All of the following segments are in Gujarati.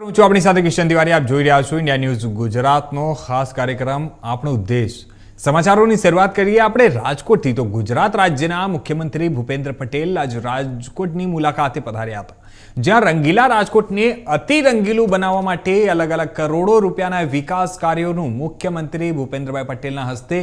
હું છું આપણી સાથે કિશન તિવારી. આપ જોઈ રહ્યા છો ઇન્ડિયા ન્યૂઝ ગુજરાતનો ખાસ કાર્યક્રમ, આપણો દેશ સમાચારોની શરૂઆત કરીએ આપણે રાજકોટથી. તો ગુજરાત રાજ્યના મુખ્યમંત્રી ભૂપેન્દ્ર પટેલ આજે રાજકોટની મુલાકાતે પધાર્યા હતા. જ્યાં રંગીલા રાજકોટને અતિ રંગીલું બનાવવા માટે અલગ અલગ કરોડો રૂપિયાના વિકાસ કાર્યોનું મુખ્યમંત્રી ભૂપેન્દ્રભાઈ પટેલના હસ્તે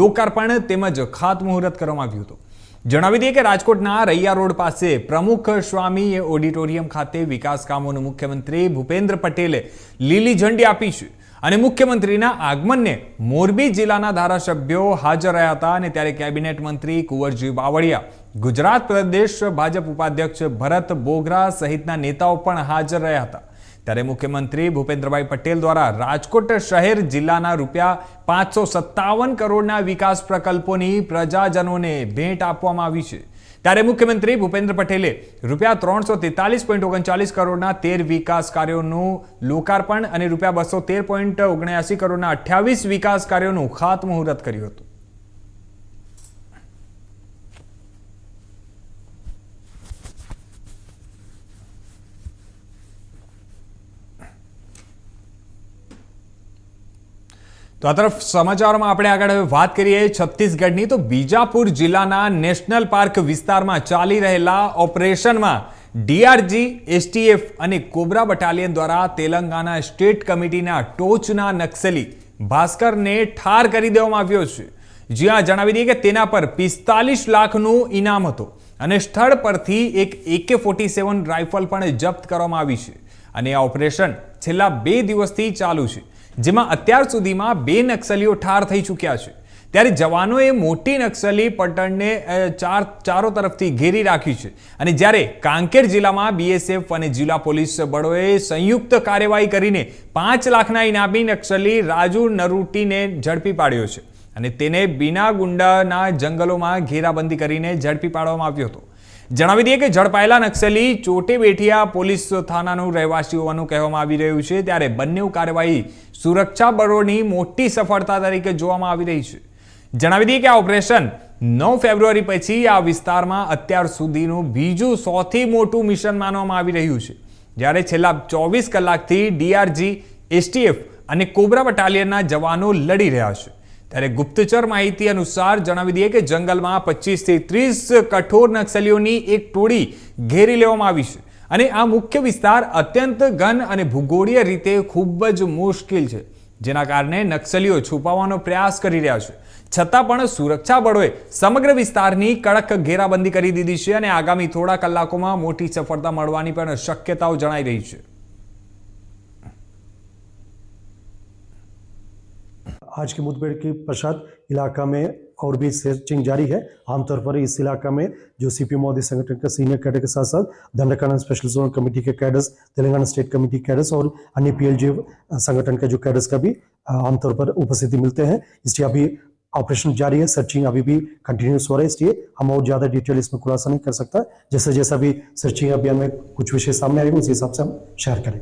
લોકાર્પણ તેમજ ખાતમુહૂર્ત કરવામાં આવ્યું હતું. જણાવી દઈએ કે રાજકોટના રૈયા રોડ પાસે પ્રમુખ સ્વામી ઓડિટોરિયમ ખાતે વિકાસ કામોનું મુખ્યમંત્રી ભૂપેન્દ્ર પટેલે લીલી ઝંડી આપી છે અને મુખ્યમંત્રીના આગમનને મોરબી જિલ્લાના ધારાસભ્યો હાજર રહ્યા હતા અને ત્યારે કેબિનેટ મંત્રી કુંવરજી બાવળિયા, ગુજરાત પ્રદેશ ભાજપ ઉપાધ્યક્ષ ભરત બોગરા સહિતના નેતાઓ પણ હાજર રહ્યા હતા. ત્યારે મુખ્યમંત્રી ભૂપેન્દ્રભાઈ પટેલ દ્વારા રાજકોટ શહેર જિલ્લાના રૂપિયા પાંચસો સત્તાવન કરોડના વિકાસ પ્રકલ્પોની પ્રજાજનોને ભેટ આપવામાં આવી છે. ત્યારે મુખ્યમંત્રી ભૂપેન્દ્ર પટેલે રૂપિયા ત્રણસો તેતાલીસ પોઈન્ટ ઓગણચાલીસ કરોડના તેર વિકાસ કાર્યોનું લોકાર્પણ અને રૂપિયા બસો તેર પોઈન્ટ ઓગણ્યાસી કરોડના અઠ્યાવીસ વિકાસ કાર્યોનું ખાતમુહૂર્ત કર્યું હતું. તો આ તરફ સમાચારોમાં આપણે આગળ હવે વાત કરીએ છત્તીસગઢની. તો બીજાપુર જિલ્લાના નેશનલ પાર્ક વિસ્તારમાં ચાલી રહેલા ઓપરેશનમાં ડીઆરજી, એસટીએફ અને કોબરા બટાલિયન દ્વારા તેલંગાના સ્ટેટ કમિટીના ટોચના નક્સલી ભાસ્કરને ઠાર કરી દેવામાં આવ્યો છે. જ્યાં જણાવી દઈએ કે તેના પર પિસ્તાલીસ લાખનું ઇનામ હતું અને સ્થળ પરથી એક એકે ફોર્ટી સેવન રાઇફલ પણ જપ્ત કરવામાં આવી છે. અને આ ઓપરેશન છેલ્લા બે દિવસથી ચાલુ છે. જેમાં અત્યાર સુધીમાં બે નક્સલીઓ ઠાર થઈ ચૂક્યા છે. ત્યારે જવાનોએ મોટી નક્સલી પટણને ચાર, ચારો તરફથી ઘેરી રાખી છે. અને જ્યારે કાંકેર જિલ્લામાં બીએસએફ અને જિલ્લા પોલીસ બળોએ સંયુક્ત કાર્યવાહી કરીને પાંચ લાખના ઇનામી નક્સલી રાજુ નરૂટીને ઝડપી પાડ્યો છે. અને તેને બીનાગુંડાના જંગલોમાં ઘેરાબંધી કરીને ઝડપી પાડવામાં આવ્યો હતો. જણાવી દઈએ કે ઝડપાયેલા નક્સલી ચોટે બેઠિયા પોલીસ થાનાનું રહેવાસી હોવાનું કહેવામાં આવી રહ્યું છે. ત્યારે બંને કાર્યવાહી સુરક્ષા બળોની મોટી સફળતા તરીકે જોવામાં આવી રહી છે. જણાવી દઈએ કે આ ઓપરેશન નવ ફેબ્રુઆરી પછી આ વિસ્તારમાં અત્યાર સુધીનું બીજું સૌથી મોટું મિશન માનવામાં આવી રહ્યું છે. જ્યારે છેલ્લા ચોવીસ કલાકથી ડીઆરજી, એસટીએફ અને કોબરા બટાલિયનના જવાનો લડી રહ્યા છે. ત્યારે ગુપ્તચર માહિતી અનુસાર જણાવી દઈએ કે જંગલમાં પચીસથી ત્રીસ કઠોર નક્સલીઓની એક ટોળી ઘેરી લેવામાં આવી છે. અને આ મુખ્ય વિસ્તાર અત્યંત ઘન અને ભૂગોળીય રીતે ખૂબ જ મુશ્કેલ છે, જેના કારણે નક્સલીઓ છુપાવવાનો પ્રયાસ કરી રહ્યા છે. છતાં પણ સુરક્ષા બળોએ સમગ્ર વિસ્તારની કડક ઘેરાબંધી કરી દીધી છે અને આગામી થોડા કલાકોમાં મોટી સફળતા મળવાની પણ શક્યતાઓ જણાઈ રહી છે. आज की मुठभेड़ के पश्चात इलाका में और भी सर्चिंग जारी है। आमतौर पर इस इलाका में जो सी पी मोदी संगठन के सीनियर कैडर के साथ साथ दंडकानंद स्पेशल जोन कमेटी के cadres Telangana state committee cadres और अन्य पीएलजी संगठन के जो कैडर्स का भी आमतौर पर उपस्थिति मिलते हैं। इसलिए अभी ऑपरेशन जारी है सर्चिंग अभी भी कंटिन्यूस हो रहा है। इसलिए हम और ज़्यादा डिटेल इसमें खुलासा नहीं कर सकता। जैसे जैसा भी सर्चिंग अभियान में कुछ विषय सामने आएगा उस हिसाब से हम शेयर करें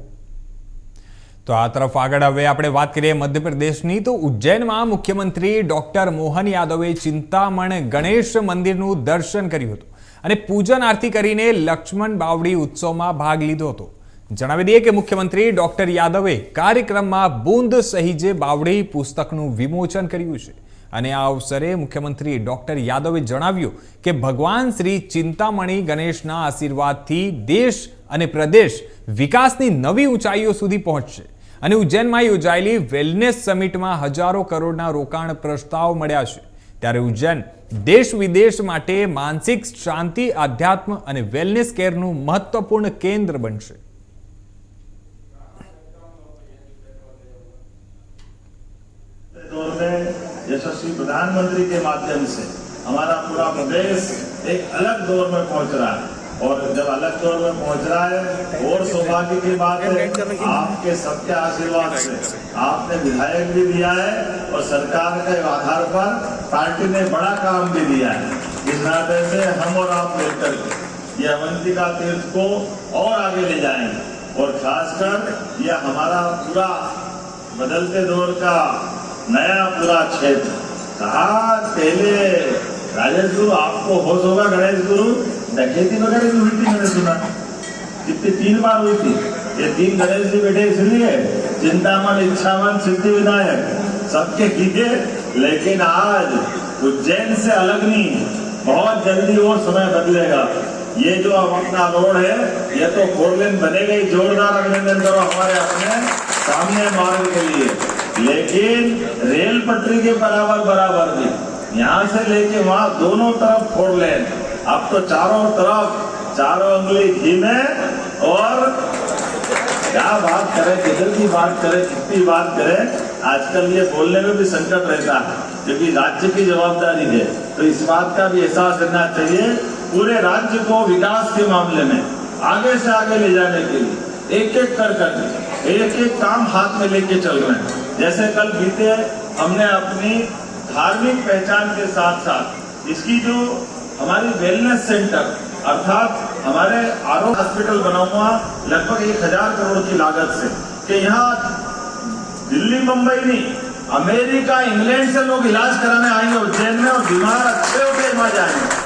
તો આ તરફ આગળ હવે આપણે વાત કરીએ મધ્યપ્રદેશની, તો ઉજ્જૈનમાં મુખ્યમંત્રી ડોક્ટર મોહન યાદવે ચિંતામણ ગણેશ મંદિરનું દર્શન કર્યું હતું અને પૂજન આરતી કરીને લક્ષ્મણ બાવડી ઉત્સવમાં ભાગ લીધો હતો. જણાવી દઈએ કે મુખ્યમંત્રી ડોક્ટર યાદવે કાર્યક્રમમાં બુંદ સહીજે બાવડી પુસ્તકનું વિમોચન કર્યું છે. અને આ અવસરે મુખ્યમંત્રી ડોક્ટર યાદવે જણાવ્યું કે ભગવાન શ્રી ચિંતામણી ગણેશના આશીર્વાદથી દેશ અને પ્રદેશ વિકાસની નવી ઊંચાઈઓ સુધી પહોંચશે. અને ઉજ્જૈનમાં યોજાયેલી વેલનેસ સમિટમાં હજારો કરોડના રોકાણ પ્રસ્તાવ મળ્યા છે ત્યારે ઉજ્જૈન દેશ વિદેશ માટે માનસિક શાંતિ આધ્યાત્મ અને વેલનેસ કેરનું મહત્વપૂર્ણ કેન્દ્ર બનશે दौर में यशस्वी प्रधानमंत्री के माध्यम से हमारा पूरा प्रदेश एक अलग दौर में पहुंच रहा है और जब अलग दौर में पहुँच रहा है, और सौभाग्य की बात है, आपके सबके आशीर्वाद से। आपने विधायक भी दिया है और सरकार के आधार पर पार्टी ने बड़ा काम भी दिया है। इस नाते से हम और आप मिलकर के ये अवंतिका तीर्थ को और आगे ले जाएँगे। और खासकर यह हमारा पूरा बदलते दौर का नया पूरा क्षेत्र। कहा पहले राजेश गुरु, आपको होश होगा गणेश गुरु। वगैरह भी हुई थी मैंने सुना। कितनी तीन बार हुई थी, ये तीन गणेश जी बैठे इसलिए चिंतामन इच्छावन सिद्धि विनायक, सबके लिए लेकिन आज उज्जैन से अलग नहीं, बहुत जल्दी वो समय बदलेगा। ये जो अब अपना रोड है, ये तो फोर लेन बनेगा ही, जोरदार अभिनंदन करो हमारे अपने सामने मार्ग के लिए। लेकिन रेल पटरी के बराबर बराबर भी यहाँ से लेके वहाँ दोनों तरफ़ फोर लेन अब तो चारों तरफ़, चारों उंगली घी में और क्या बात करे, किधर की बात करे, कितनी बात करे, आजकल ये बोलने में भी संकट रहता है, क्योंकि राज्य की जवाबदारी है। तो इस बात का भी एहसास रहना चाहिए, पूरे राज्य को विकास के मामले में, आगे से आगे ले जाने के लिए एक एक कर कर एक एक काम हाथ में लेके चल रहे हैं। जैसे कल बीते, हमने अपनी धार्मिक पहचान के साथ साथ इसकी जो हमारी वेलनेस सेंटर अर्थात हमारे आरोग्य हॉस्पिटल बना हुआ लगभग एक हजार करोड़ की लागत से कि यहाँ दिल्ली मुंबई नहीं अमेरिका इंग्लैंड से लोग इलाज कराने आएंगे उज्जैन में और बीमार अच्छे होकर वहां जाएंगे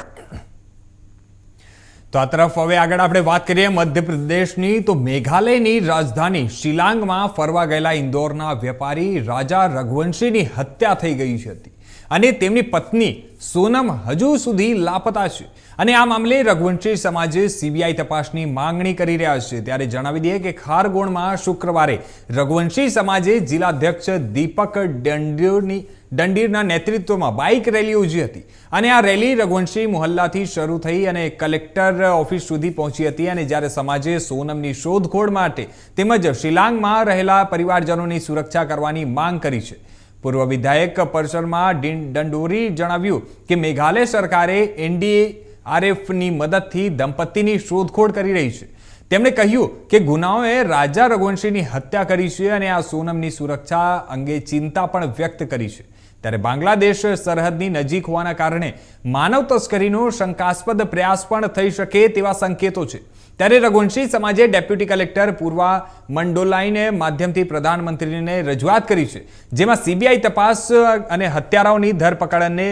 તો આ તરફ હવે આગળ આપણે વાત કરીએ મધ્યપ્રદેશની તો મેઘાલયની રાજધાની શિલાંગમાં ફરવા ગયેલા ઇન્દોરના વેપારી રાજા રઘુવંશીની હત્યા થઈ ગઈ હતી અને તેમની પત્ની સોનમ હજુ સુધી લાપતા છે. અને આ મામલે રઘુવંશી સમાજે સીબીઆઈ તપાસની માંગણી કરી રહ્યા છે. ત્યારે જણાવી દઈએ કે ખારગોણમાં શુક્રવારે રઘુવંશી સમાજે જિલ્લાધ્યક્ષ દીપક દંડીરની દંડીરના નેતૃત્વમાં બાઇક રેલી યોજી હતી. અને આ રેલી રઘુવંશી મોહલ્લાથી શરૂ થઈ અને કલેક્ટર ઓફિસ સુધી પહોંચી હતી. અને જ્યારે સમાજે સોનમની શોધખોળ માટે તેમજ શિલાંગમાં રહેલા પરિવારજનોની સુરક્ષા કરવાની માંગ કરી છે. પૂર્વ વિધાયક પરસરમાં ડંડોરી જણાવ્યું કે મેઘાલય સરકારે એનડીઆરએફની મદદથી દંપતીની શોધખોળ કરી રહી છે. તેમણે કહ્યું કે ગુનાઓએ રાજા રઘુવંશીની હત્યા કરી છે અને આ સોનમની સુરક્ષા અંગે ચિંતા પણ વ્યક્ત કરી છે. ત્યારે બાંગ્લાદેશ સરહદની નજીક હોવાના કારણે માનવ તસ્કરીનો શંકાસ્પદ પ્રયાસ પણ થઈ શકે તેવા સંકેતો છે. ત્યારે રઘુવંશી સમાજે ડેપ્યુટી કલેક્ટર પૂર્વા મંડોલાઈને માધ્યમથી પ્રધાનમંત્રીને રજૂઆત કરી છે, જેમાં સીબીઆઈ તપાસ અને હત્યારાઓની ધરપકડ અને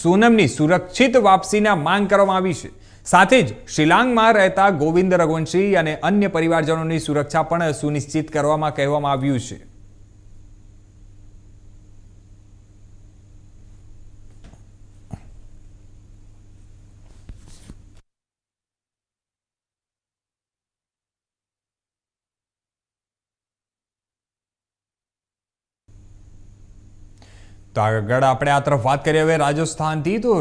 સોનમની સુરક્ષિત વાપસીના માંગ કરવામાં આવી છે. સાથે જ શિલાંગમાં રહેતા ગોવિંદ રઘુવંશી અને અન્ય પરિવારજનોની સુરક્ષા પણ સુનિશ્ચિત કરવામાં કહેવામાં આવ્યું છે. તો આગળ આપણે આ તરફ વાત કરીએ હવે રાજસ્થાનથી. તો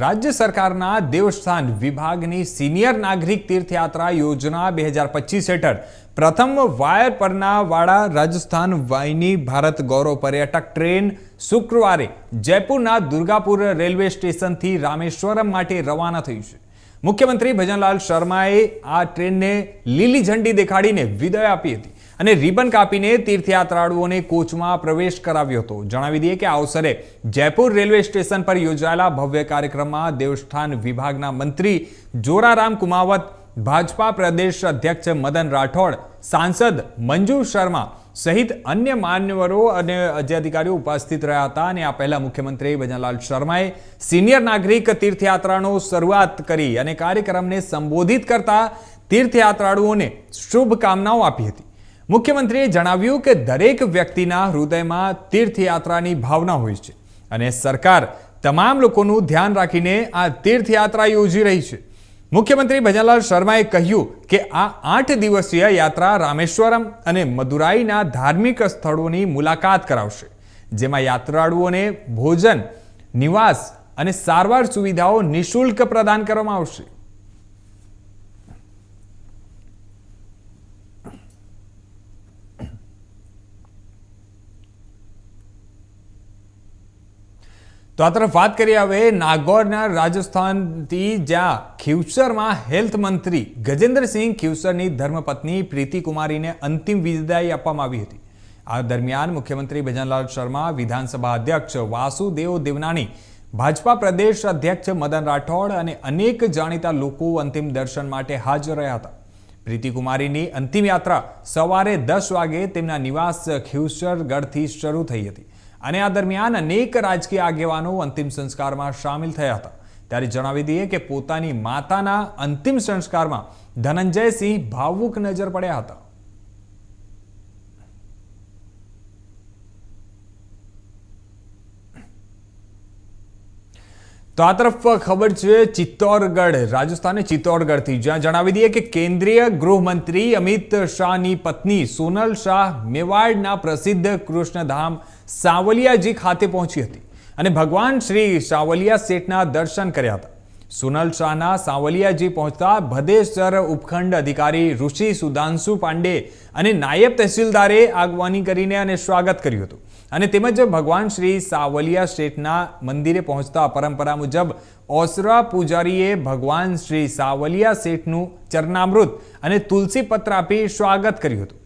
રાજ્ય સરકારના દેવસ્થાન વિભાગની સિનિયર નાગરિક તીર્થયાત્રા યોજના બે હજાર પચીસ હેઠળ. પ્રથમ વાયર પરના વાળા રાજસ્થાન વાયની ભારત ગૌરવ પર્યટક ટ્રેન શુક્રવારે જયપુરના દુર્ગાપુર રેલવે સ્ટેશનથી રામેશ્વરમ માટે રવાના થયું છે. મુખ્યમંત્રી ભજનલાલ શર્માએ આ ટ્રેનને લીલી ઝંડી દેખાડીને વિદાય આપી હતી. અને રિબન કાપીને તીર્થયાત્રાળુઓને કોચમાં પ્રવેશ કરાવ્યો હતો. જણાવી દઈએ કે આ અવસરે જયપુર રેલવે સ્ટેશન પર યોજાયેલા ભવ્ય કાર્યક્રમમાં દેવસ્થાન વિભાગના મંત્રી જોરારામ કુમાવત, ભાજપા પ્રદેશ અધ્યક્ષ મદન રાઠોડ, સાંસદ મંજુ શર્મા સહિત અન્ય માન્યવરો અને અધિકારીઓ ઉપસ્થિત રહ્યા હતા અને આ પહેલા મુખ્યમંત્રી ભજનલાલ શર્માએ સિનિયર નાગરિક તીર્થયાત્રાનો શરૂઆત કરી અને કાર્યક્રમને સંબોધિત કરતા તીર્થયાત્રાળુઓને શુભકામનાઓ આપી હતી. મુખ્યમંત્રીએ જણાવ્યું કે દરેક વ્યક્તિના હૃદયમાં તીર્થયાત્રાની ભાવના હોય છે અને સરકાર તમામ લોકોનું ધ્યાન રાખીને આ તીર્થયાત્રા યોજી રહી છે. મુખ્યમંત્રી ભજનલાલ શર્માએ કહ્યું કે આ આઠ દિવસીય યાત્રા રામેશ્વરમ અને મદુરાઈના ધાર્મિક સ્થળોની મુલાકાત કરાવશે, જેમાં યાત્રાળુઓને ભોજન, નિવાસ અને સારવાર સુવિધાઓ નિઃશુલ્ક પ્રદાન કરવામાં આવશે. તો આ તરફ વાત કરીએ હવે નાગોરના રાજસ્થાનથી, જ્યાં ખીવસરમાં હેલ્થ મંત્રી ગજેન્દ્રસિંહ ખીવસરની ધર્મપત્ની પ્રીતિ કુમારીને અંતિમ વિદાય આપવામાં આવી હતી. આ દરમિયાન મુખ્યમંત્રી ભજનલાલ શર્મા, વિધાનસભા અધ્યક્ષ વાસુદેવ દેવનાણી, ભાજપા પ્રદેશ અધ્યક્ષ મદન રાઠોડ અને અનેક જાણીતા લોકો અંતિમ દર્શન માટે હાજર રહ્યા હતા. પ્રીતિ કુમારીની અંતિમ યાત્રા સવારે દસ વાગે તેમના નિવાસ ખીવસર ગઢથી શરૂ થઈ હતી. અને આ દરમિયાન અનેક રાજકીય આગેવાનો અંતિમ સંસ્કારમાં સામેલ થયા હતા. ત્યારે જણાવી દઈએ કે પોતાની માતાના અંતિમ સંસ્કારમાં ધનંજયસિંહ ભાવુક નજર પડ્યા હતા. તો આ તરફ ખબર છે ચિત્તોરગઢ રાજસ્થાને ચિત્તોરગઢથી જ્યાં જણાવી દઈએ કે કેન્દ્રીય ગૃહમંત્રી અમિત શાહની પત્ની સોનલ શાહ મેવાડના પ્રસિદ્ધ કૃષ્ણધામ સાવલિયાજી ખાતે પહોંચી હતી અને ભગવાન શ્રી સાવલિયા શેઠના દર્શન કર્યા હતા. સોનલ શાહના સાવલિયાજી પહોંચતા ભદેસર ઉપખંડ અધિકારી ઋષિ સુધાંશુ પાંડે અને નાયબ તહેસીલદારે આગવાની કરીને અને સ્વાગત કર્યું હતું. અને તેમજ ભગવાન શ્રી સાવલિયા શેઠના મંદિરે પહોંચતા પરંપરા મુજબ ઓસરા પૂજારીએ ભગવાન શ્રી સાવલિયા શેઠનું ચરણામૃત અને તુલસી પત્ર આપી સ્વાગત કર્યું હતું.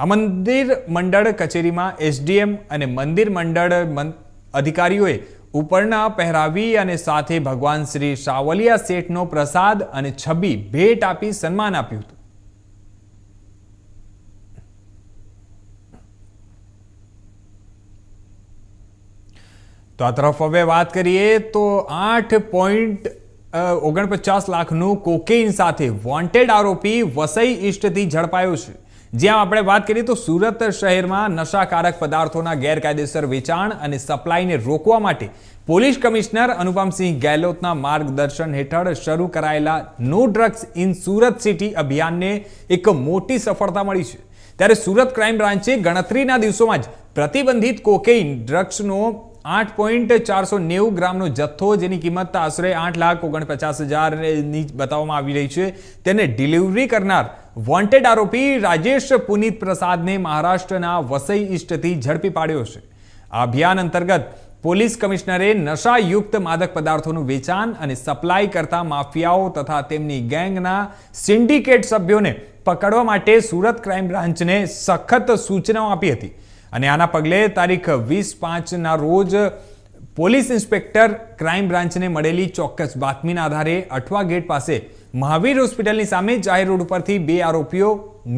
આ મંદિર મંડળ કચેરીમાં એસડીએમ અને મંદિર મંડળ અધિકારીઓએ ઉપરના પહેરાવી અને સાથે ભગવાન શ્રી સાવલિયા શેઠનો પ્રસાદ અને છબી ભેટ આપી સન્માન આપ્યું હતું. તો આ તરફ હવે વાત કરીએ તો આઠ પોઈન્ટ ઓગણપચાસ લાખનું કોકેઇન સાથે વોન્ટેડ આરોપી વસઈ ઈષ્ટથી ઝડપાયો છે. જ્યાં આપણે વાત કરીએ તો સુરત શહેરમાં નશાકારક પદાર્થોના ગેરકાયદેસર વેચાણ અને સપ્લાયને રોકવા માટે પોલીસ કમિશનર અનુપમસિંહ ગેહલોતના માર્ગદર્શન હેઠળ શરૂ કરાયેલા no drugs in Surat city અભિયાનને એક મોટી સફળતા મળી છે. ત્યારે સુરત ક્રાઇમ બ્રાન્ચે ગણતરીના દિવસોમાં જ પ્રતિબંધિત કોકેઇન ડ્રગ્સનો આઠ પોઈન્ટ ચારસો નેવું ગ્રામનો જથ્થો, જેની કિંમત આશરે આઠ લાખ ઓગણપચાસ હજારની બતાવવામાં આવી રહી છે. તેને ડિલિવરી કરનાર વોન્ટેડ આરોપી રાજેશ પુનિત પ્રસાદને મહારાષ્ટ્રના વસઈ ઇસ્ટથી ઝડપી પાડ્યો છે. આ અભિયાન અંતર્ગત પોલીસ કમિશનરે નશાયુક્ત માદક પદાર્થોનું વેચાણ અને સપ્લાય કરતા માફિયાઓ તથા તેમની ગેંગના સિન્ડિકેટ સભ્યોને પકડવા માટે સુરત ક્રાઇમ બ્રાન્ચને સખત સૂચનાઓ આપી હતી. અને આના પગલે તારીખ વીસ પાંચના રોજ પોલીસ ઇન્સ્પેક્ટર ક્રાઇમ બ્રાન્ચને મળેલી ચોક્કસ બાતમીના આધારે અઠવા ગેટ પાસે મહાવીર હોસ્પિટલની સામે જાહેર રોડ ઉપરથી બે આરોપીઓ,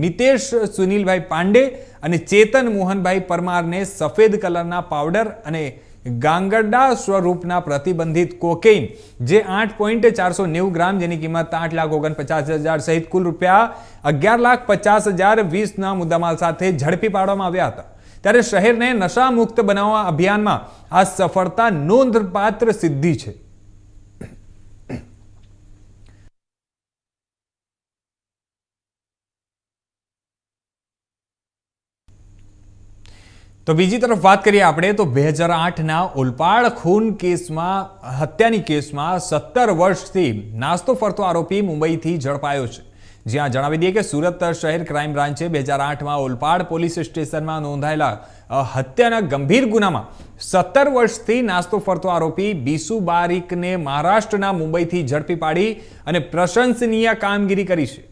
મિતેશ સુનિલભાઈ પાંડે અને ચેતન મોહનભાઈ પરમારને સફેદ કલરના પાવડર અને ગાંગરડા સ્વરૂપના પ્રતિબંધિત કોકેઇન, જે આઠ પોઈન્ટ ચારસો નેવું ગ્રામ જેની કિંમત આઠ લાખ ઓગણપચાસ હજાર સહિત કુલ રૂપિયા અગિયાર લાખ પચાસ હજાર વીસના મુદ્દામાલ સાથે ઝડપી પાડવામાં આવ્યા હતા. ત્યારે શહેરને નશામુક્ત બનાવવા અભિયાનમાં આ સફળતા નોંધપાત્ર સિદ્ધિ છે. તો બીજી તરફ વાત કરીએ આપણે, તો બે હજાર આઠના ઓલપાડ ખૂન કેસમાં, હત્યાની કેસમાં સત્તર વર્ષથી નાસ્તો ફરતો આરોપી મુંબઈથી ઝડપાયો છે. જ્યાં જણાવી દઈએ કે સુરત શહેર ક્રાઇમ બ્રાન્ચે બે હજાર આઠમાં ઓલપાડ પોલીસ સ્ટેશનમાં નોંધાયેલા હત્યાના ગંભીર ગુનામાં સત્તર વર્ષથી નાસ્તો ફરતો આરોપી બીસુ બારીકને મહારાષ્ટ્રના મુંબઈથી ઝડપી પાડી અને પ્રશંસનીય કામગીરી કરી છે.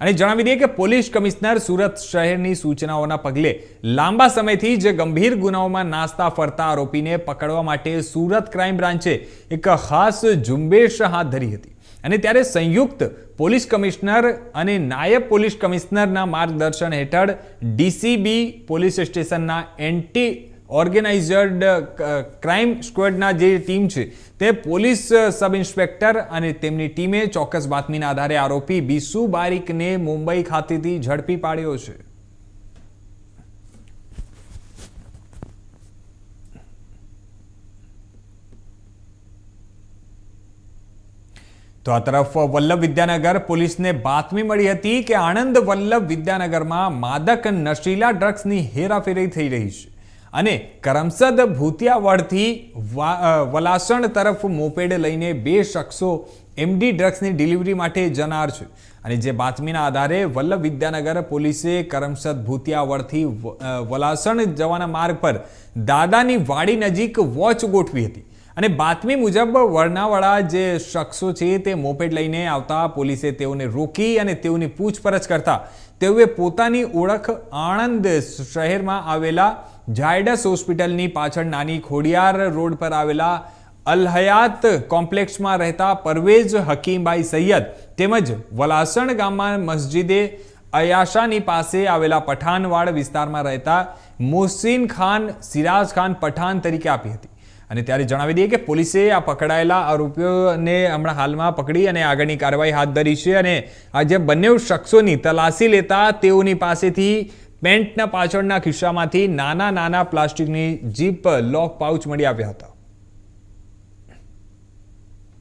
અને જણાવી દઈએ કે પોલીસ કમિશનર સુરત શહેરની સૂચનાઓના પગલે લાંબા સમયથી જ ગંભીર ગુનાઓમાં નાસ્તા ફરતા આરોપીને પકડવા માટે સુરત ક્રાઇમ બ્રાન્ચે એક ખાસ ઝુંબેશ હાથ ધરી હતી. અને ત્યારે સંયુક્ત પોલીસ કમિશનર અને નાયબ પોલીસ કમિશનરના માર્ગદર્શન હેઠળ ડીસીબી પોલીસ સ્ટેશનના એન્ટી ઓર્ગેનાઇઝર્ડ ક્રાઇમ સ્ક્વોડના જે ટીમ છે, તે પોલીસ સબ ઇન્સ્પેક્ટર અને તેમની ટીમે ચોક્કસ બાતમીના આધારે આરોપી બીસુ બારીકને મુંબઈ ખાતેથી ઝડપી પાડ્યો છે. તો આ તરફ વલ્લભ વિદ્યાનગર પોલીસને બાતમી મળી હતી કે આણંદ વલ્લભ વિદ્યાનગરમાં માદક નશીલા ડ્રગ્સની હેરાફેરી થઈ રહી છે. અને કરમસદ અ, વલાસણ તરફ મોપેડ લઈને બે શખ્સો એમડી ડ્રગ્સની ડિલિવરી માટે જનાર છે. અને જે બાતમીના આધારે વલ્લભ વિદ્યાનગર પોલીસે કરમસદ ભૂતિયાવડથી વ- વલાસણ જવાના માર્ગ પર દાદાની વાડી નજીક વોચ ગોઠવી હતી. અને બાતમી મુજબ વરનાવાળા જે શખ્સો છે તે મોપેડ લઈને આવતા પોલીસે તેઓને રોકી અને તેઓની પૂછપરછ કરતા તેઓએ પોતાની ઓળખ આણંદ શહેરમાં આવેલા ઝાયડસ હોસ્પિટલની પાછળ નાની ખોડિયાર રોડ પર આવેલા અલહયાત કોમ્પ્લેક્સમાં રહેતા પરવેઝ હકીમભાઈ સૈયદ તેમજ વલાસણ ગામમાં મસ્જિદે અયાશાની પાસે આવેલા પઠાનવાડ વિસ્તારમાં રહેતા મોહસિન ખાન સિરાજ ખાન પઠાન તરીકે આપી હતી. અને ત્યારે જણાવી દઈએ કે પોલીસે આ પકડાયેલા આરોપીઓને હમણાં હાલમાં પકડી અને આગળની કાર્યવાહી હાથ ધરી છે અને આ જે બંને શખ્સોની તલાશી લેતા તેઓની પાસેથી પેન્ટના પાછળના ખિસ્સામાંથી નાના નાના પ્લાસ્ટિકની જીપ લોક પાઉચ મળી આવ્યા હતા.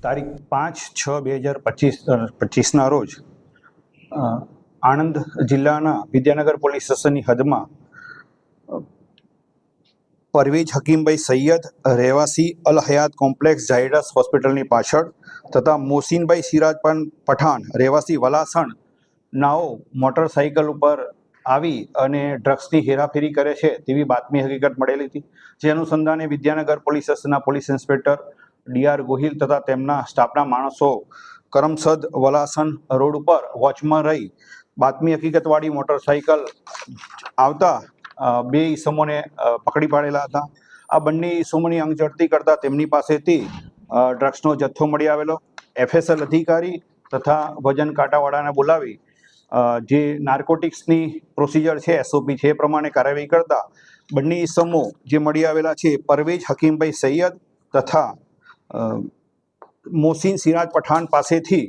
તારીખ પાંચ છ બે હજાર પચીસ પચીસના રોજ આણંદ જિલ્લાના વિદ્યાનગર પોલીસ સ્ટેશનની હદમાં પરવેજ હકીમભાઈ સૈયદ રહેવાસી અલ હયાત કોમ્પ્લેક્સ ઝાયડસ હોસ્પિટલની પાછળ તથા મોસીનભાઈ સિરાજપાન પઠાણ રહેવાસી વલાસણ નાઓ મોટરસાઇકલ ઉપર આવી અને ડ્રગ્સની હેરાફેરી કરે છે તેવી બાતમી હકીકત મળેલી હતી. જે અનુસંધાને વિદ્યાનગર પોલીસ સ્ટેશનના પોલીસ ઇન્સ્પેક્ટર ડીઆર ગોહિલ તથા તેમના સ્ટાફના માણસો કરમસદ વલાસણ રોડ ઉપર વોચમાં રહી. બાતમી હકીકતવાળી મોટરસાઇકલ આવતા બે ઈસમોને પકડી પાડેલા હતા. આ બંને ઈસમોની અંગ ઝડતી કરતા તેમની પાસેથી ડ્રગ્સનો જથ્થો મળી આવેલો. એફએસએલ અધિકારી તથા વજન કાંટાવાળાને બોલાવી જે નાર્કોટિક્સની પ્રોસિજર છે, એસઓપી છે એ પ્રમાણે કાર્યવાહી કરતા, બંને ઈસમો જે મળી આવેલા છે પરવેજ હકીમભાઈ સૈયદ તથા મોસીન સિરાજ પઠાણ પાસેથી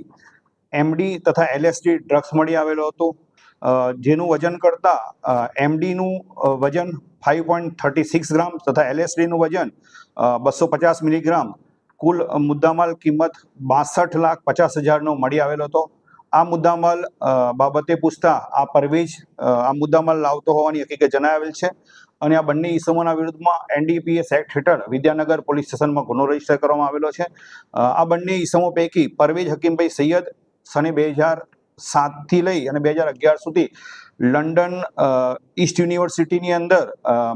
એમડી તથા એલએસડી ડ્રગ્સ મળી આવેલો હતો. જેનું વજન કરતાં એમડીનું વજન five point thirty six gram તથા એલએસડીનું વજન બસો પચાસ મિલીગ્રામ, કુલ મુદ્દામાલ કિંમત બાસઠ લાખ પચાસ હજારનો મળી આવેલો હતો. આ મુદ્દામાલ બાબતે પૂછતા આ પરવેજ આ મુદ્દામાલ લાવતો હોવાની હકીકત જણાવેલ છે અને આ બંને ઈસમોના વિરુદ્ધમાં એનડીપીએસ એક્ટ હેઠળ વિદ્યાનગર પોલીસ સ્ટેશનમાં ગુનો રજિસ્ટર કરવામાં આવેલો છે. આ બંને ઈસમો પૈકી પરવેજ હકીમભાઈ સૈયદ, સને બે હજાર સાતથી લઈ અને બે હજાર અગિયાર સુધી લંડન ઈસ્ટ યુનિવર્સિટીની અંદર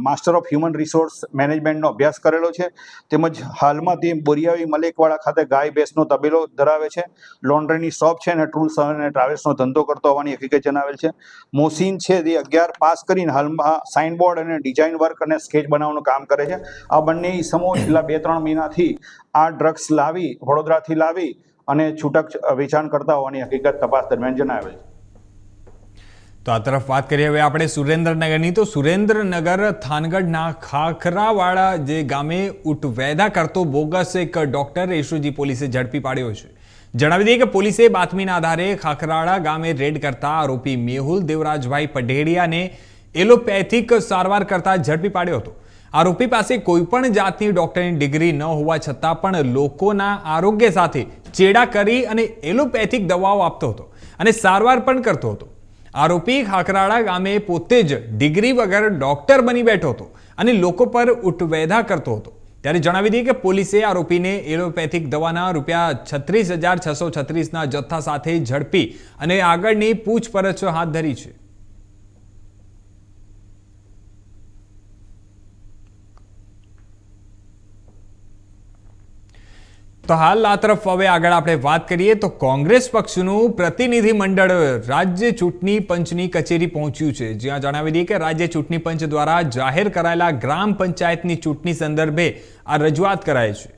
માસ્ટર ઓફ હ્યુમન રિસોર્સ મેનેજમેન્ટનો અભ્યાસ કરેલો છે. તેમજ હાલમાં તે બોરિયાવી મલેકવાડા ખાતે ગાય ભેંસનો તબેલો ધરાવે છે. લોન્ડ્રીની શોપ છે અને ટૂલ્સ અને ટ્રાવેલ્સનો ધંધો કરતો હોવાની હકીકત જણાવેલ છે. મોસીન છે તે અગિયાર પાસ કરીને હાલમાં સાઇનબોર્ડ અને ડિઝાઇન વર્ક અને સ્કેચ બનાવવાનું કામ કરે છે. આ બંને સમૂહ છેલ્લા બે ત્રણ મહિનાથી આ ડ્રગ્સ લાવી, વડોદરાથી લાવી અને છૂટક વેચાણ કરતા હોવાની હકીકત તપાસ દરમિયાન જણાવેલ છે. તો આ તરફ વાત કરીએ હવે આપણે સુરેન્દ્રનગરની. તો સુરેન્દ્રનગર થાનગઢના ખાખરાવાળા જે ગામે ઉટવેદા કરતો બોગસ એક ડોક્ટર એશુજી પોલીસે ઝડપી પાડ્યો છે. જણાવી દઈએ કે પોલીસે બાતમીના આધારે ખાખરાળા ગામે રેડ કરતા આરોપી મેહુલ દેવરાજભાઈ પઢેડિયાને એલોપેથિક સારવાર કરતા ઝડપી પાડ્યો હતો. આરોપી પાસે કોઈપણ જાતની ડોક્ટરની ડિગ્રી ન હોવા છતાં પણ લોકોના આરોગ્ય સાથે ચેડા કરી અને એલોપેથિક દવાઓ આપતો હતો અને સારવાર પણ કરતો હતો. આરોપી ખાકરાળા ગામે પોતે જ ડિગ્રી વગર ડોક્ટર બની બેઠો હતો અને લોકો પર ઉટવેધા કરતો હતો. ત્યારે જણાવી દઈએ કે પોલીસે આરોપીને એલોપેથિક દવાના રૂપિયા છત્રીસ હજાર છસો છત્રીસના જથ્થા સાથે ઝડપી અને આગળની પૂછપરછ હાથ ધરી છે. તો હાલ આ તરફ હવે આગળ આપણે વાત કરીએ તો કોંગ્રેસ પક્ષનું પ્રતિનિધિ મંડળ રાજ્ય ચૂંટણી પંચની કચેરી પહોંચ્યું છે. જ્યાં જણાવી દઈએ કે રાજ્ય ચૂંટણી પંચ દ્વારા જાહેર કરાયેલા ગ્રામ પંચાયતની ચૂંટણી સંદર્ભે આ રજૂઆત કરાય છે.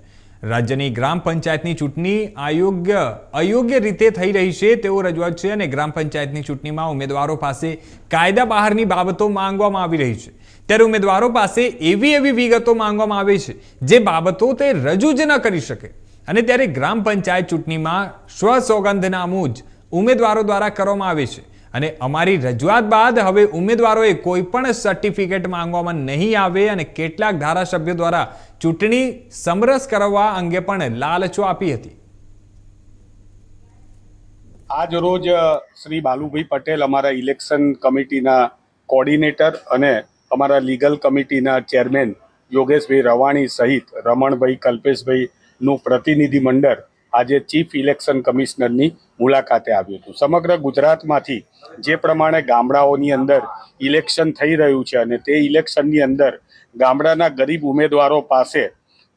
રાજ્યની ગ્રામ પંચાયતની ચૂંટણી અયોગ્ય અયોગ્ય રીતે થઈ રહી છે તેવો રજૂઆત છે અને ગ્રામ પંચાયતની ચૂંટણીમાં ઉમેદવારો પાસે કાયદા બહારની બાબતો માંગવામાં આવી રહી છે. ત્યારે ઉમેદવારો પાસે એવી એવી વિગતો માંગવામાં આવે છે જે બાબતો તે રજૂ જ ન કરી શકે. અને ત્યારે ગ્રામ પંચાયત ચૂંટણીમાં સ્વસોગંધનામું જ ઉમેદવારો દ્વારા કરવામાં આવે છે. અને અમારી રજૂઆત બાદ હવે ઉમેદવારોએ કોઈ પણ સર્ટિફિકેટ માંગવામાં નહીં આવે અને કેટલાક ધારાસભ્યો દ્વારા ચૂંટણી સમરસ કરવા અંગે પણ લાલચો આપી હતી. આજ રોજ શ્રી બાલુભાઈ પટેલ અમારા ઇલેક્શન કમિટીના કોર્ડિનેટર અને અમારા લીગલ કમિટીના ચેરમેન યોગેશભાઈ રવાણી સહિત રમણભાઈ, કલ્પેશભાઈ નું પ્રતિનિધિ મંડળ આજે ચીફ ઇલેક્શન કમિશનરની મુલાકાતે આવ્યું હતું. સમગ્ર ગુજરાતમાંથી જે પ્રમાણે ગામડાઓની અંદર ઇલેક્શન થઈ રહ્યું છે અને તે ઇલેક્શનની અંદર ગામડાના ગરીબ ઉમેદવારો પાસે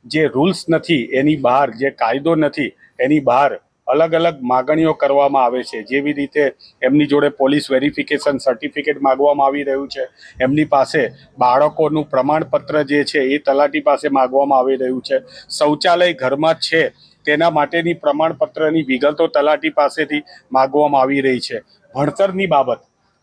જે રૂલ્સ નથી, એની બહાર જે કાયદો નથી, એની બહાર અલગ અલગ માગણીઓ કરવામાં આવે છે. જેવી રીતે એમની જોડે પોલીસ વેરિફિકેશન સર્ટિફિકેટ માગવામાં આવી રહ્યું છે. એમની પાસે બાળકોનું પ્રમાણપત્ર જે છે એ તલાટી પાસે માગવામાં આવી રહ્યું છે. શૌચાલય ઘરમાં છે. તેના માટેની પ્રમાણપત્રની વિગતો તલાટી પાસેથી માગવામાં આવી રહી છે. ભણતરની બાબત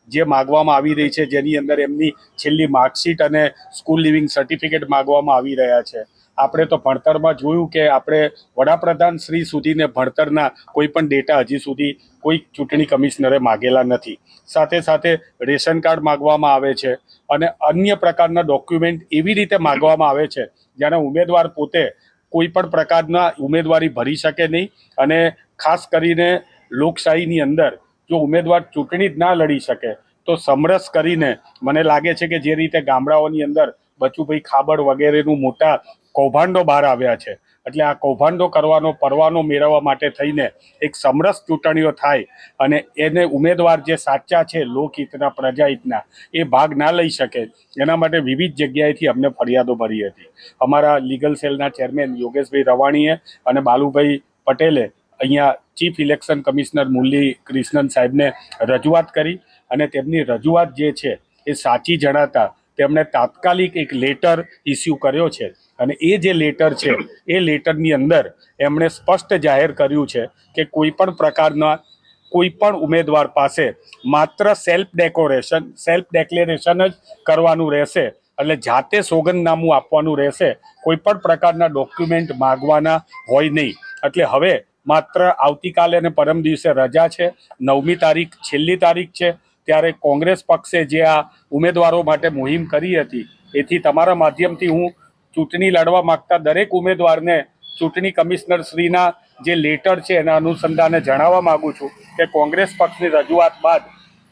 જે માગવામાં આવી રહી છે, જેની અંદર એમની છેલ્લી માર્કશીટ અને સ્કૂલ લિવિંગ સર્ટિફિકેટ માગવામાં આવી રહ્યા છે. આપણે તો ભણતરમાં જોયું કે આપણે વડાપ્રધાન શ્રી સુધીને ભણતરના કોઈ પણ ડેટા હજી સુધી કોઈ ચૂંટણી કમિશનરે માગેલા નથી. સાથે સાથે રેશન કાર્ડ માગવામાં આવે છે અને અન્ય પ્રકારના ડોક્યુમેન્ટ એવી રીતે માગવામાં આવે છે જ્યારે ઉમેદવાર પોતે કોઈ પણ પ્રકારના ઉમેદવારી ભરી શકે નહીં અને ખાસ કરીને લોકશાહીની અંદર જો ઉમેદવાર ચૂંટણી જ ના લડી શકે તો સમરસ કરીને મને લાગે છે કે જે રીતે ગામડાઓની અંદર બચુભાઈ ખાબડ વગેરેનું મોટા કૌભાંડો બહાર આવ્યા છે. એટલે આ કૌભાંડો કરવાનો, પરવાનો મેળવવા માટે થઈને એક સમરસ ચૂંટણીઓ થાય અને એને ઉમેદવાર જે સાચા છે લોકહિતના પ્રજાહિતના, એ ભાગ ના લઈ શકે. એના માટે વિવિધ જગ્યાએથી અમને ફરિયાદો ભરી હતી. અમારા લીગલ સેલના ચેરમેન યોગેશભાઈ રવાણીએ અને બાલુભાઈ પટેલે અહીંયા chief election commissioner Murali Krishnan સાહેબને રજૂઆત કરી અને તેમની રજૂઆત જે છે એ સાચી જણાતા તેમણે તાત્કાલિક એક લેટર ઇસ્યુ કર્યો છે. અને એ જે લેટર છે, એ લેટરની અંદર એમણે સ્પષ્ટ જાહેર કર્યું છે કે કોઈ પણ પ્રકારના કોઈ પણ ઉમેદવાર પાસે માત્ર સેલ્ફ ડેકોરેશન સેલ્ફ ડેક્લેરેશન જ કરવાનું રહેશે. એટલે જાતે સોગંદનામું આપવાનું રહેશે. કોઈ પણ પ્રકારના ડોક્યુમેન્ટ માગવાના હોય નહીં. એટલે હવે માત્ર આવતીકાલે અને પરમ દિવસે રજા છે. નવમી તારીખ છેલ્લી તારીખ છે. ત્યારે કોંગ્રેસ પક્ષે જે આ ઉમેદવારો માટે મુહિમ કરી હતી, એથી તમારા માધ્યમથી હું ચૂંટણી લડવા માંગતા દરેક ઉમેદવારને ચૂંટણી કમિશનર શ્રીના જે લેટર છે એના અનુસંધાને જણાવવા માગું છું કે કોંગ્રેસ પક્ષની રજૂઆત બાદ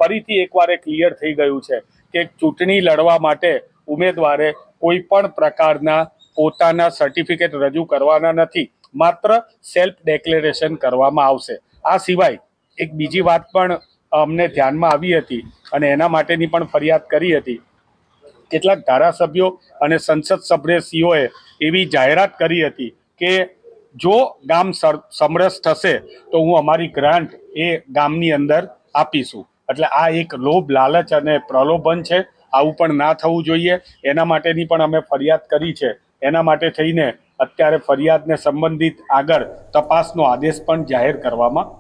ફરીથી એકવાર એ ક્લિયર થઈ ગયું છે કે ચૂંટણી લડવા માટે ઉમેદવારે કોઈ પણ પ્રકારના પોતાના સર્ટિફિકેટ રજૂ કરવાના નથી, માત્ર સેલ્ફ ડેક્લેરેશન કરવામાં આવશે. આ સિવાય એક બીજી વાત પણ અમને ધ્યાનમાં આવી હતી અને એના માટેની પણ ફરિયાદ કરી હતી. કેટલાક ધારાસભ્યો અને સંસદ સભ્યશ્રીઓએ એવી જાહેરાત કરી હતી કે જો ગામ સમરસ થશે, તો હું અમારી ગ્રાન્ટ એ ગામની અંદર આપીશું. એટલે આ એક લોભ, લાલચ અને પ્રલોભન છે. આવું પણ ના થવું જોઈએ. એના માટેની પણ અમે ફરિયાદ કરી છે. એના માટે થઈને અત્યારે ફરિયાદને સંબંધિત આગળ તપાસનો આદેશ પણ જાહેર કરવામાં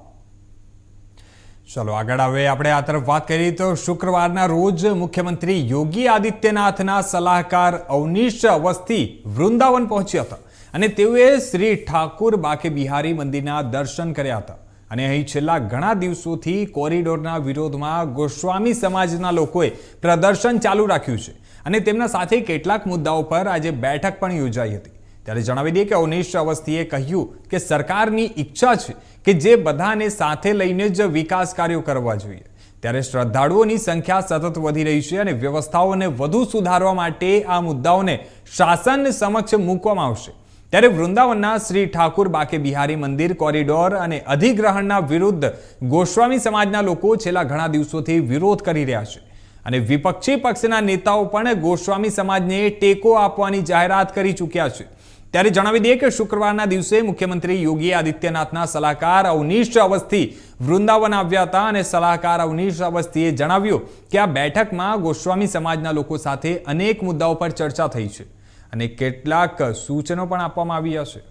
ચલો આગળ હવે આપણે આ તરફ વાત કરીએ તો શુક્રવારના રોજ મુખ્યમંત્રી યોગી આદિત્યનાથના સલાહકાર અવનીશ અવસ્થી વૃંદાવન પહોંચ્યા હતા અને તેઓએ શ્રી ઠાકુર બાકે બિહારી મંદિરના દર્શન કર્યા હતા. અને અહીં છેલ્લા ઘણા દિવસોથી કોરિડોરના વિરોધમાં ગોસ્વામી સમાજના લોકોએ પ્રદર્શન ચાલુ રાખ્યું છે. અને તેમના સાથે કેટલાક મુદ્દાઓ પર આજે બેઠક પણ યોજાઈ હતી. ત્યારે જણાવી દઈએ કે અવનીશ અવસ્થીએ કહ્યું કે સરકારની ઈચ્છા છે કે જે બધાને સાથે લઈને જ વિકાસ કાર્યો કરવા જોઈએ. ત્યારે શ્રદ્ધાળુઓની સંખ્યા સતત વધી રહી છે અને વ્યવસ્થાઓને વધુ સુધારવા માટે આ મુદ્દાઓને શાસન સમક્ષ મૂકવામાં આવશે. ત્યારે વૃંદાવનના શ્રી ઠાકુર બાકે બિહારી મંદિર કોરિડોર અને અધિગ્રહણના વિરુદ્ધ ગોસ્વામી સમાજના લોકો છેલ્લા ઘણા દિવસોથી વિરોધ કરી રહ્યા છે. અને વિપક્ષી પક્ષના નેતાઓ પણ ગોસ્વામી સમાજને ટેકો આપવાની જાહેરાત કરી ચૂક્યા છે. ત્યારે જણાવી દઈએ કે શુક્રવારના દિવસે મુખ્યમંત્રી યોગી આદિત્યનાથના સલાહકાર અવનીશ અવસ્થી વૃંદાવન આવ્યા હતા અને સલાહકાર અવનીશ અવસ્થીએ જણાવ્યું કે આ બેઠકમાં ગોસ્વામી સમાજના લોકો સાથે અનેક મુદ્દાઓ પર ચર્ચા થઈ છે અને કેટલાક સૂચનો પણ આપવામાં આવ્યા છે.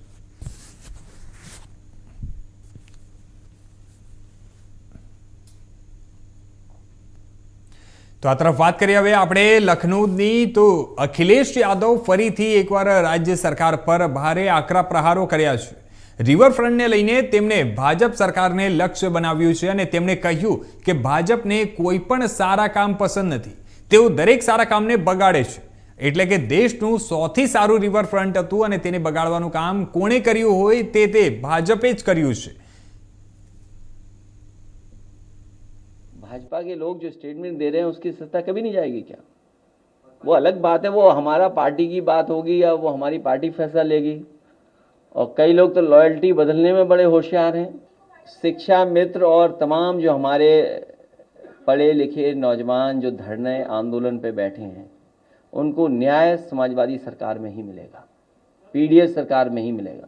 તો આ તરફ વાત કરીએ હવે આપણે લખનૌની. તો અખિલેશ યાદવ ફરીથી એકવાર રાજ્ય સરકાર પર ભારે આકરા પ્રહારો કર્યા છે. રિવરફ્રન્ટને લઈને તેમણે ભાજપ સરકારને લક્ષ્ય બનાવ્યું છે અને તેમણે કહ્યું કે ભાજપને કોઈ પણ સારા કામ પસંદ નથી. તેઓ દરેક સારા કામને બગાડે છે. એટલે કે દેશનું સૌથી સારું રિવરફ્રન્ટ હતું અને તેને બગાડવાનું કામ કોણે કર્યું હોય તે તે ભાજપે જ કર્યું છે. भाजपा के लोग जो स्टेटमेंट दे रहे हैं, उसकी सत्ता कभी नहीं जाएगी क्या? वो अलग बात है, वो हमारा पार्टी की बात होगी या वो हमारी पार्टी फैसला लेगी। और कई लोग तो लॉयल्टी बदलने में बड़े होशियार हैं। शिक्षा मित्र और तमाम जो हमारे पढ़े लिखे नौजवान जो धरने आंदोलन पे बैठे हैं, उनको न्याय समाजवादी सरकार में ही मिलेगा। पीडीएस सरकार में ही मिलेगा।